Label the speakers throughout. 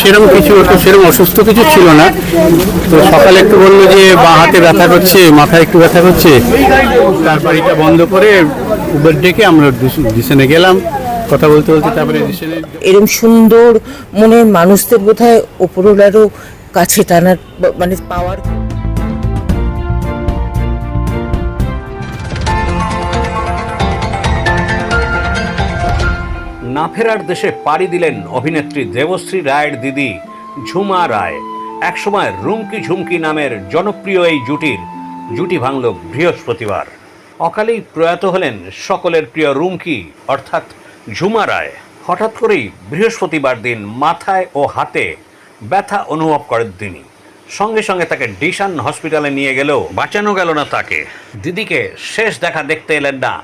Speaker 1: সেরকম কিছু সেরকম অসুস্থ কিছু ছিল না। তো সকালে একটু বলল যে, বা হাতে ব্যথা করছে, মাথায় একটু ব্যথা করছে। তারপর এটা বন্ধ করে উবের ডেকে আমরা ডিসেনে গেলাম। কথা বলতে বলতে তারপরে
Speaker 2: এরকম সুন্দর মনের মানুষদের বোধ হয় ওপরওয়ালারও কাছে টানার মানে পাওয়ার
Speaker 3: না ফেরার দেশে পাড়ি দিলেন অভিনেত্রী দেবশ্রী রায়ের দিদি ঝুমা রায়। একসময় রুমকি ঝুমকি নামের জনপ্রিয় এই জুটির, জুটি ভাঙল বৃহস্পতিবার। অকালেই প্রয়াত হলেন সকলের প্রিয় রুমকি, অর্থাৎ ঝুমা রায়। হঠাৎ করেই বৃহস্পতিবার দিন মাথায় ও হাতে ব্যথা অনুভব করেন তিনি। সঙ্গে সঙ্গে তাকে ডিশান হসপিটালে নিয়ে গেলেও বাঁচানো গেল না তাকে। দিদিকে শেষ দেখা দেখতে এলেন না।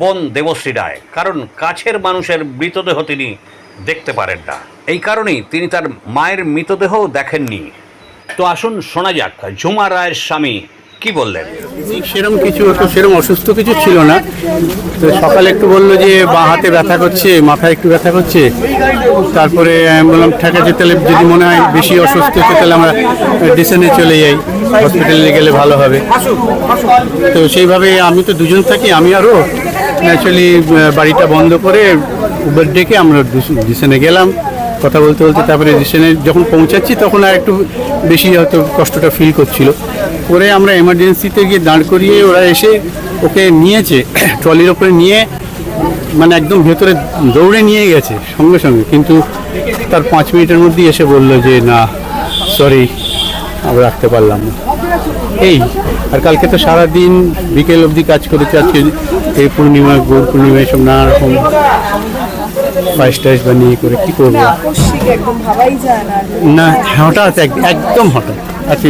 Speaker 3: বোন দেবশ্রী রায় কারণ কাছের মানুষের মৃতদেহ তিনি দেখতে পারেন না। এই কারণেই তিনি তার মায়ের মৃতদেহও দেখেননি। তো আসুন শোনা যাক, ঝুমা রায়ের স্বামী কি বললেন?
Speaker 1: ঠিক সেরকম কিছু তো সেরকম অসুস্থ কিছু ছিল না। তো সকালে একটু বলল যে, বাঁ হাতে ব্যথা করছে, মাথায় একটু ব্যথা করছে। তারপরে আমি বললাম, ঠিক আছে, তাহলে যদি মনে হয় বেশি অসুস্থ হচ্ছে, তাহলে আমরা ডিসেনে চলে যাই। হসপিটালে গেলে ভালো হবে। তো সেইভাবে আমি তো দুজন থাকি, আমি আরও। ন্যাচুরালি বাড়িটা বন্ধ করে উবের ডেকে আমরা ডিসেনে গেলাম। কথা বলতে বলতে তারপরে ডিসেনে যখন পৌঁছাচ্ছি, তখন আর একটু বেশি হয়তো কষ্টটা ফিল করছিল। করে আমরা এমার্জেন্সিতে গিয়ে দাঁড় করিয়ে ওরা এসে ওকে নিয়েছে, ট্রলির ওপরে নিয়ে মানে একদম ভেতরে দৌড়ে নিয়ে গেছে সঙ্গে সঙ্গে। কিন্তু তার পাঁচ মিনিটের মধ্যেই এসে বলল যে, না সরি আমরা রাখতে পারলাম না। এই, আর কালকে তো সারাদিন বিকেল অবধি কাজ করেছে, আজকে এই পূর্ণিমা গৌর পূর্ণিমা এসব নানা রকম পায়েস টাইস বানিয়ে করে কি করব?
Speaker 4: আকস্মিক একদম ভাবাই যায় না।
Speaker 1: না হঠাৎ এক- একদম হঠাৎ। আজকে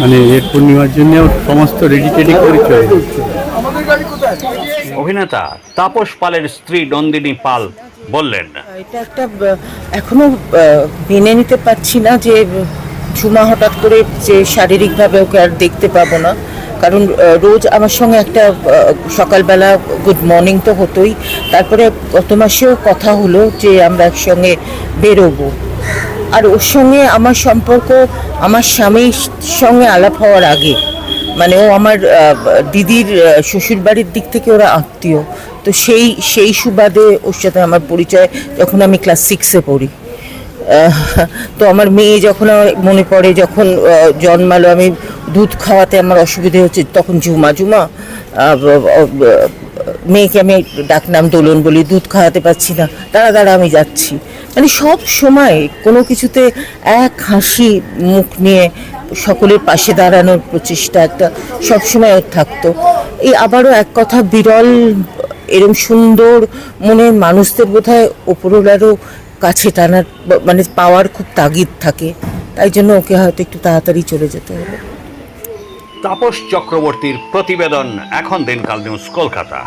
Speaker 1: মানে এর পূর্ণিমার জন্য সমস্ত রেডি টেডি করে চলে
Speaker 3: অভিনেতা তাপস পালের স্ত্রী নন্দিনী পাল বললেন
Speaker 2: এটা একটা এখনও মেনে নিতে পারছি না যে ঝুমা হঠাৎ করে যে শারীরিকভাবে ওকে আর দেখতে পাবো না। কারণ রোজ আমার সঙ্গে একটা সকালবেলা গুড মর্নিং তো হতোই। তারপরে গত মাসেও কথা হলো যে আমরা একসঙ্গে বেরোবো। আর ওর সঙ্গে আমার সম্পর্ক আমার স্বামীর সঙ্গে আলাপ হওয়ার আগে মানে ও আমার দিদির শ্বশুর বাড়ির দিক থেকে ওরা আত্মীয়। তো সেই সেই সুবাদে ওর সাথে আমার পরিচয়, যখন আমি ক্লাস সিক্সে পড়ি। তো আমার মেয়ে যখন আমার মনে পড়ে, যখন জন্মালো, আমি দুধ খাওয়াতে আমার অসুবিধে হচ্ছে, তখন ব- ব- মেয়েকে আমি ডাকনাম দোলন বলি, দুধ খাওয়াতে পারছি না, দাঁড়া দাঁড়া, আমি যাচ্ছি। মানে সব সময় কোনো কিছুতে এক হাসি মুখ নিয়ে সকলের পাশে দাঁড়ানোর প্রচেষ্টা একটা সবসময় ওর থাকতো। এই আবারও এক কথা বিরল, এরম সুন্দর মনের মানুষদের বোধ হয় ওপরওয়ালারও কাছে টানার মানে পাওয়ার খুব তাগিদ থাকে। তাই জন্য ওকে হয়তো একটু তাড়াতাড়ি চলে যেতে হবে।
Speaker 3: তাপস চক্রবর্তীর প্রতিবেদন এখন দিনকাল নিউজ কলকাতা।